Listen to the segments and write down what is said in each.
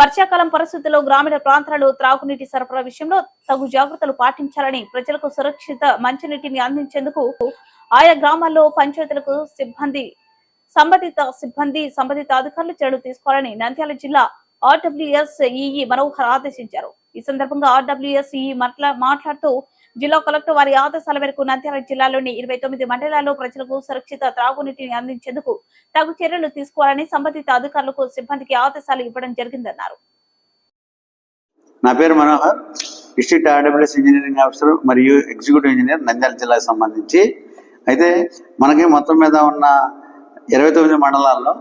వర్షాకాలం పరిస్థితుల్లో గ్రామీణ ప్రాంతాలలో త్రాగునీటి సరఫరా విషయంలో తగు జాగ్రత్తలు పాటించాలని ప్రజలకు సురక్షిత మంచినీటిని అందించేందుకు ఆయా గ్రామాల్లో పంచాయతీలకు సిబ్బంది సంబంధిత సిబ్బంది సంబంధిత అధికారులు చర్యలు తీసుకోవాలని నంద్యాల జిల్లా ఆర్డబ్ల్యూఎస్ ఈఈ మనోహర్ ఆదేశించారు. ఈ సందర్భంగా ఆర్డబ్ల్యూఎస్ ఈఈ మాట్లాడుతూ జిల్లా కలెక్టర్ వారి ఆదేశాల మేరకు నంద్యాల జిల్లాలోని ఇరవై తొమ్మిది మండలాల్లో ప్రజలకు సురక్షిత త్రాగునీటిని అందించేందుకు తగు చర్యలు తీసుకోవాలని సంబంధిత అధికారులకు సిబ్బందికి ఆదేశాలు ఇవ్వడం జరిగిందన్నారు. నా పేరు Manohar district RWS engineering officer మరియు ఎగ్జిక్యూటివ్ ఇంజనీర్ నంద్యాల జిల్లాకు సంబంధించి. అయితే మనకి మొత్తం మీద ఉన్న ఇరవై తొమ్మిది మండలాల్లో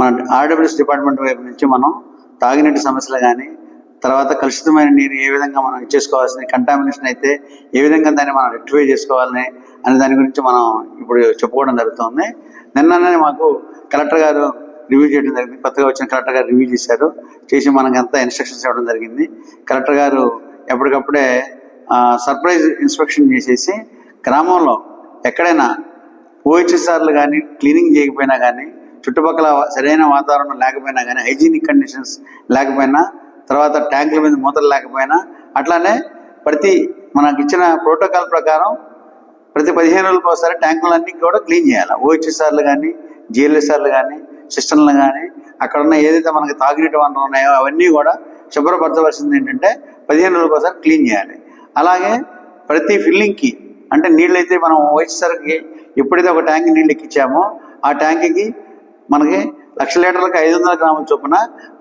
మన ఆర్డబ్ల్యూఎస్ డిపార్ట్మెంట్ వైపు నుంచి మనం తాగునీటి సమస్యలు కానీ తర్వాత కలుషితమైన నీరు ఏ విధంగా మనం ఇచ్చేసుకోవాల్సిన కంటామినేషన్ అయితే ఏ విధంగా దాన్ని మనం రెక్టిఫై చేసుకోవాలని అనే దాని గురించి మనం ఇప్పుడు చెప్పుకోవడం జరుగుతుంది. నిన్ననే మాకు కలెక్టర్ గారు రివ్యూ చేయడం జరిగింది. కొత్తగా వచ్చిన కలెక్టర్ గారు రివ్యూ చేశారు. చేసి మనకు అంతా ఇన్స్ట్రక్షన్స్ ఇవ్వడం జరిగింది. కలెక్టర్ గారు ఎప్పటికప్పుడే సర్ప్రైజ్ ఇన్స్పెక్షన్ చేసేసి గ్రామంలో ఎక్కడైనా ఓహెచ్ఎస్ఆర్లు కానీ క్లీనింగ్ చేయకపోయినా కానీ చుట్టుపక్కల సరైన వాతావరణం లేకపోయినా కానీ హైజీనిక్ కండిషన్స్ లేకపోయినా తర్వాత ట్యాంకుల మీద మూతలు లేకపోయినా అట్లానే ప్రతి మనకు ఇచ్చిన ప్రోటోకాల్ ప్రకారం ప్రతి పదిహేను రోజులకు ఒకసారి ట్యాంకులన్నీ కూడా క్లీన్ చేయాలి. ఓహెచ్ఎస్ఆర్లు కానీ జిఎల్ఎస్ఆర్లు కానీ సిస్టమ్లు కానీ అక్కడ ఉన్న ఏదైతే మనకి తాగునీటి వనరులు ఉన్నాయో అవన్నీ కూడా శుభ్రపరచవలసింది ఏంటంటే పదిహేను రోజులకు ఒకసారి క్లీన్ చేయాలి. అలాగే ప్రతి ఫిల్లింగ్కి అంటే నీళ్ళైతే మనం ఓహెచ్ఎస్ఆర్కి ఎప్పుడైతే ఒక ట్యాంక్ నీళ్ళు ఎక్కించామో ఆ ట్యాంక్కి మనకి లక్ష లీటర్లకు ఐదు వందల గ్రాముల చొప్పున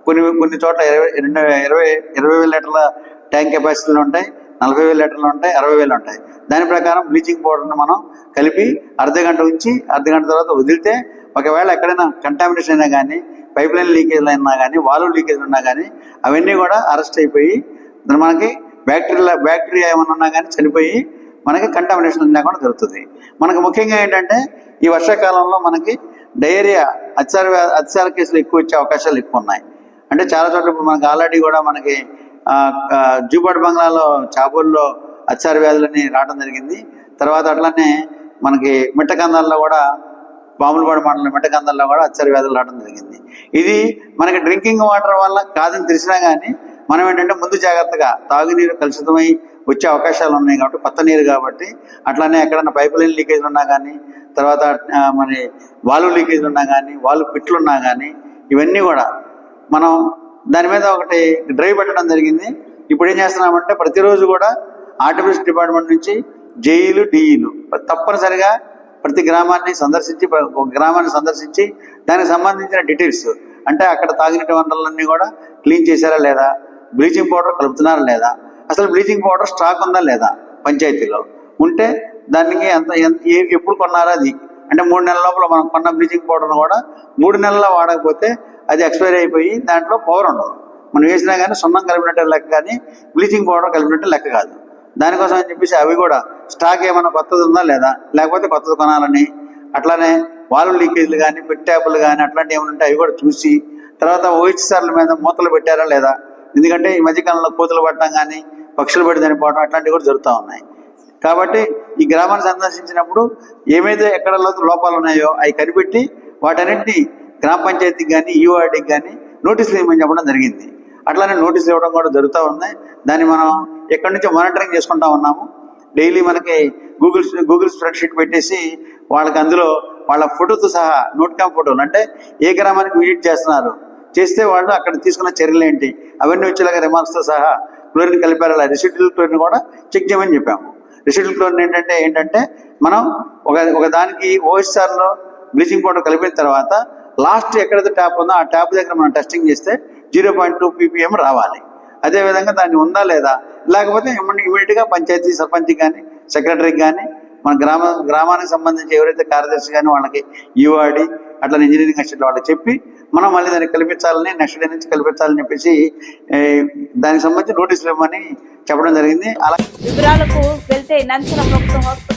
కొన్ని కొన్ని చోట్ల ఇరవై రెండు ఇరవై ఇరవై వేల లీటర్ల ట్యాంక్ కెపాసిటీలు ఉంటాయి నలభై వేల లీటర్లు ఉంటాయి అరవై వేలు ఉంటాయి. దాని ప్రకారం బ్లీచింగ్ పౌడర్ని మనం కలిపి అర్ధ గంట ఉంచి అర్ధ గంట తర్వాత వదిలితే ఒకవేళ ఎక్కడైనా కంటామినేషన్ అయినా కానీ పైప్ లైన్ లీకేజ్ అయినా కానీ వాల్వ్ లీకేజ్ ఉన్నా కానీ అవన్నీ కూడా అరెస్ట్ అయిపోయి మనకి బ్యాక్టీరియా బ్యాక్టీరియా ఏమైనా ఉన్నా కానీ చనిపోయి మనకి కంటామినేషన్ లేకుండా జరుగుతుంది. మనకు ముఖ్యంగా ఏంటంటే ఈ వర్షాకాలంలో మనకి డయేరియా అత్యార వ్యా- అత్యార కేసులు ఎక్కువ వచ్చే అవకాశాలు ఎక్కువ ఉన్నాయి. అంటే చాలా చోట్ల ఇప్పుడు మనకి ఆల్రెడీ కూడా మనకి ఆ, జూపాడు బంగ్లాలో చాబూల్లో అత్యార వ్యాధులని రావడం జరిగింది. తర్వాత అట్లనే మనకి మిట్టకందాల్లో కూడా పాములపాడు మండలం మిట్టకందాల్లో కూడా అత్యార వ్యాధులు రావడం జరిగింది. ఇది మనకి డ్రింకింగ్ వాటర్ వల్ల కాదని తెలిసినా కానీ మనం ఏంటంటే ముందు జాగ్రత్తగా తాగునీరు కలుషితమై వచ్చే అవకాశాలు ఉన్నాయి కాబట్టి కొత్త నీరు కాబట్టి అట్లానే ఎక్కడైనా పైప్ లైన్ లీకేజ్ ఉన్నా కానీ తర్వాత మరి మన వాల్వ్ లీకేజ్ ఉన్నా కానీ వాల్వ్ పిట్లు ఉన్నా కానీ ఇవన్నీ కూడా మనం దాని మీద ఒకటి డ్రైవ్ పెట్టడం జరిగింది. ఇప్పుడు ఏం చేస్తున్నామంటే ప్రతిరోజు కూడా ఆర్టిఫిషియల్ డిపార్ట్మెంట్ నుంచి జేఈలు డిఈలు తప్పనిసరిగా ప్రతి గ్రామాన్ని సందర్శించి ఒక గ్రామాన్ని సందర్శించి దానికి సంబంధించిన డీటెయిల్స్ అంటే అక్కడ తాగినటువంటి వనరులన్నీ కూడా క్లీన్ చేశారా లేదా బ్లీచింగ్ పౌడర్ కలుపుతున్నారా లేదా అసలు బ్లీచింగ్ పౌడర్ స్టాక్ ఉందా లేదా పంచాయతీలో? ఉంటే దానికి ఎంత ఎంత- ఎప్పుడు కొన్నారా అది. అంటే మూడు నెలల లోపల మనం కొన్న బ్లీచింగ్ పౌడర్ కూడా మూడు నెలల్లో వాడకపోతే అది ఎక్స్పైరీ అయిపోయి దాంట్లో పవర్ ఉండదు. మనం వేసినా కానీ సున్నం కలిపినట్టే లెక్క కానీ బ్లీచింగ్ పౌడర్ కలిపినట్టే లెక్క కాదు. దానికోసం అని చెప్పేసి అవి కూడా స్టాక్ ఏమైనా కొత్తది ఉందా లేదా? లేకపోతే కొత్తది కొనాలని? అట్లానే వాల్వ్ లీకేజ్లు కానీ పెట్టాపులు కానీ అట్లాంటివి ఏమైనా ఉంటే అవి కూడా చూసి తర్వాత ఓహెచ్ఆర్ల మీద మూతలు పెట్టారా లేదా? ఎందుకంటే ఈ మధ్యకాలంలో కోతులు పట్టడం కానీ పక్షులు పడి చనిపోవడం అట్లాంటివి కూడా జరుగుతూ ఉన్నాయి. కాబట్టి ఈ గ్రామాన్ని సందర్శించినప్పుడు ఏమైతే ఎక్కడ లోపాలు ఉన్నాయో అవి కనిపెట్టి వాటన్నింటినీ గ్రామ పంచాయతీకి కానీ ఈఓఆర్డీకి కానీ నోటీసులు ఇవ్వమని చెప్పడం జరిగింది. అట్లానే నోటీసులు ఇవ్వడం కూడా జరుగుతూ ఉంది. దాన్ని మనం ఎక్కడి నుంచో మానిటరింగ్ చేసుకుంటా ఉన్నాము. డైలీ మనకి గూగుల్ గూగుల్ స్ప్రెడ్ పెట్టేసి వాళ్ళకి అందులో వాళ్ళ ఫోటోతో సహా నోట్ క్యామ్ ఫోటోలు అంటే ఏ గ్రామానికి విజిట్ చేస్తున్నారు చేస్తే వాళ్ళు అక్కడ తీసుకున్న చర్యలు ఏంటి అవన్నీ వచ్చేలాగా రిమార్క్స్తో సహా క్లోరిన్ కలిపారు అలా రెసిడ్యుల్ క్లోరిన్ కూడా చెక్ చేయమని చెప్పాము. రెసిడ్యుల్ క్లోరిన్ ఏంటంటే ఏంటంటే మనం ఒక ఒక దానికి ఓఎస్ఆర్లో బ్లీచింగ్ పౌడర్ కలిపిన తర్వాత లాస్ట్ ఎక్కడైతే ట్యాప్ ఉందో ఆ ట్యాప్ దగ్గర మనం టెస్టింగ్ చేస్తే జీరో పాయింట్ టూ పీపీఎం రావాలి. అదేవిధంగా దాన్ని ఉందా లేదా? లేకపోతే ఇమీడియట్గా పంచాయతీ సర్పంచ్ కానీ సెక్రటరీకి కానీ మన గ్రామ గ్రామానికి సంబంధించి ఎవరైతే కార్యదర్శి కానీ వాళ్ళకి ఈవాడి అట్లా ఇంజనీరింగ్ అసిస్టెంట్ వాళ్ళకి చెప్పి మనం మళ్ళీ దాన్ని కల్పించాలని నెక్స్ట్ డే నుంచి కల్పించాలని చెప్పేసి దానికి సంబంధించి నోటీసులు ఇవ్వమని చెప్పడం జరిగింది. అలా వివరాలకు వెళ్తే నంద్యాల హాస్పిటల్